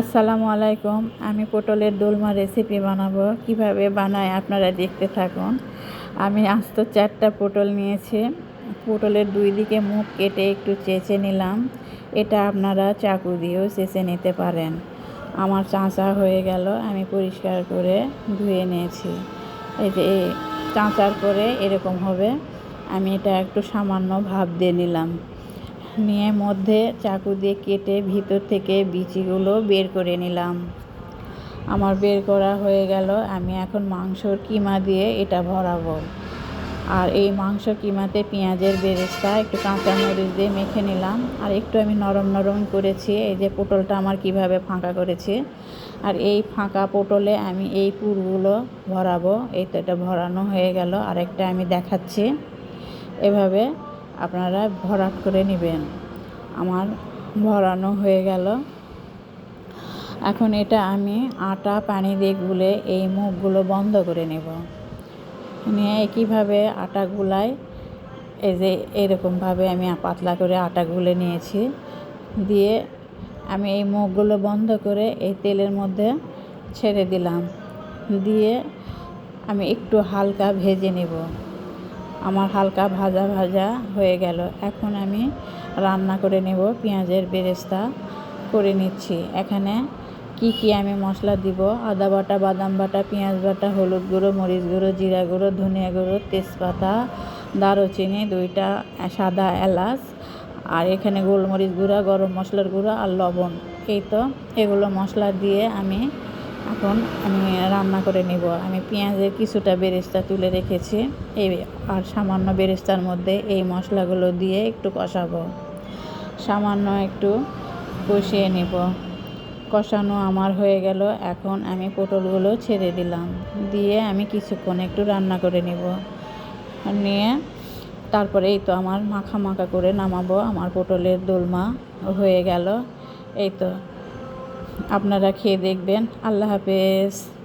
আসসালামু আলাইকুম। আমি পটলের দোলমা রেসিপি বানাবো। কীভাবে বানাই আপনারা দেখতে থাকুন। আমি আস্ত চারটা পটল নিয়েছি। পটলের দুই দিকে মুখ কেটে একটু চেঁচে নিলাম। এটা আপনারা চাকু দিয়েও চেঁচে নিতে পারেন। আমার চাঁচা হয়ে গেল। আমি পরিষ্কার করে ধুয়ে নিয়েছি। এই যে চাঁচার পরে এরকম হবে। আমি এটা একটু সামান্য ভাব দিয়ে নিলাম। নিয়ে মধ্যে চাকু দিয়ে কেটে ভিতর থেকে বিচিগুলো বের করে নিলাম। আমার বের করা হয়ে গেল, আমি এখন মাংসর কিমা দিয়ে এটা ভরাবো। আর এই মাংস কিমাতে পেঁয়াজের বেরেস্তা, একটু কাঁচা মরিচ দিয়ে মেখে নিলাম। আর একটু আমি নরম নরম করেছি, এই যে পটলটা আমার কীভাবে ফাঁকা করেছি। আর এই ফাঁকা পটলে আমি এই পুরগুলো ভরাবো, এই তো এটা ভরানো হয়ে গেল। আর একটা আমি দেখাচ্ছি। এভাবে আপনারা ভরাট করে নেবেন। আমার ভরানো হয়ে গেল। এখন এটা আমি আটা, পানি দিয়ে গুলে এই মুখগুলো বন্ধ করে নেব। নিয়ে একইভাবে আটা গুলাই, এই যে এরকমভাবে আমি পাতলা করে আটা গুলে নিয়েছি। দিয়ে আমি এই মুখগুলো বন্ধ করে এই তেলের মধ্যে ছেড়ে দিলাম। দিয়ে আমি একটু হালকা ভেজে নেব। আমার হালকা ভাজা ভাজা হয়ে গেল। এখন আমি রান্না করে নেব পেঁয়াজের বেরেস্তা করে নিচ্ছি। এখানে কি কি আমি মশলা দিব? আদা বাটা, বাদাম বাটা, পেঁয়াজ বাটা, হলুদ গুঁড়ো, মরিচ গুঁড়ো, জিরা গুঁড়ো, ধনিয়া গুঁড়ো, তেজপাতা, দারুচিনি, দুইটা সাদা এলাচ, আর এখানে গোলমরিচ গুঁড়া, গরম মশলার গুঁড়ো আর লবণ। এই তো এগুলো মশলা দিয়ে আমি এখন আমি রান্না করে নেব। আমি পেঁয়াজের কিছুটা বেরেস্তা তুলে রেখেছি। এই আর সামান্য বেরেস্তার মধ্যে এই মশলাগুলো দিয়ে একটু কষাবো। সামান্য একটু কষিয়ে নেব। কষানো আমার হয়ে গেল। এখন আমি পটলগুলো ছেড়ে দিলাম। দিয়ে আমি কিছুক্ষণ একটু রান্না করে নেব। নিয়ে তারপরে এই তো আমার মাখা মাখা করে নামাবো। আমার পটলের দোলমা হয়ে গেল। এই তো। আপনারা খেয়ে দেখবেন। আল্লাহ হাফেজ।